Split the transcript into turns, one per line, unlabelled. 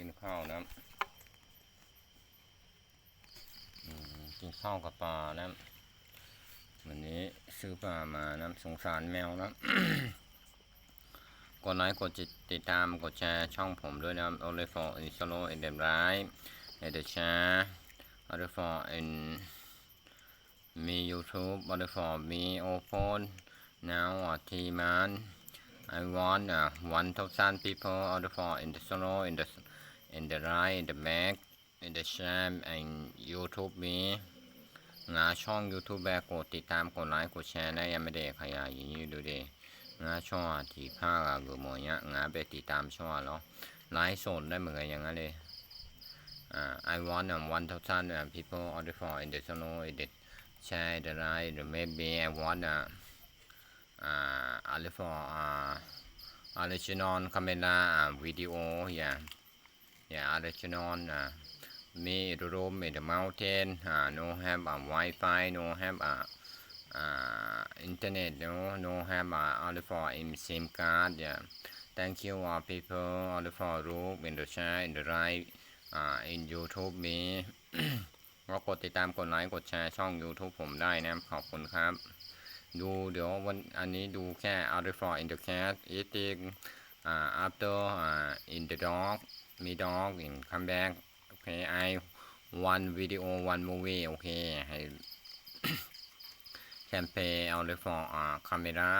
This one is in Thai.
กินข้าวนะกินข้าวกับปลานะวันนี้ซื้อปลามานะสงสารแมวนะกดไลค์กดติดตามกดแชร์ช่องผมด้วยนะโอเลฟอร์อินสโลเอนเดมไรเอเดชาโอเลฟอร์อินมี YouTube โอเลฟอร์มีโอโฟน now ทีมัน I want uh, 1,000 people out for in the solo in the in the right in the back in the share and YouTube me งาช่อง YouTube แบกกดติดตามกดไลค์กดแชร์ได้ยังไม่ได้ขยายอย่างนี้ดูดิงาช่องที่ผ้ากกูมอยะงาไปติดตามช่องแล้วไลฟ์สดได้เหมือนอย่างนั้นเลยอ่า I want um, 1,000 uh, people order for in the solo in the share the right the maybe I want uh, uh, only for uh, original camera uh, video yeah yeah original uh, me in the room in the mountain uh, no have a wi-fi no have a uh, internet no no have uh, only for in sim card yeah thank you all people only for room in the share in the right uh, in youtube me ก็กดติดตามกดไลค์กดแชร์ช่อง YouTube ผมได้นะขอบคุณครับ ดูเดี๋ยววันอันนี้ดูแค่ out for in the cat eating uh, after uh, in the dog มีด็อกอินคัมแบ็กโอเคไอวันวิดีโอวันมูวีโอเคให้แคมเปญเอาเลยฟอร์อ่าคาเมรา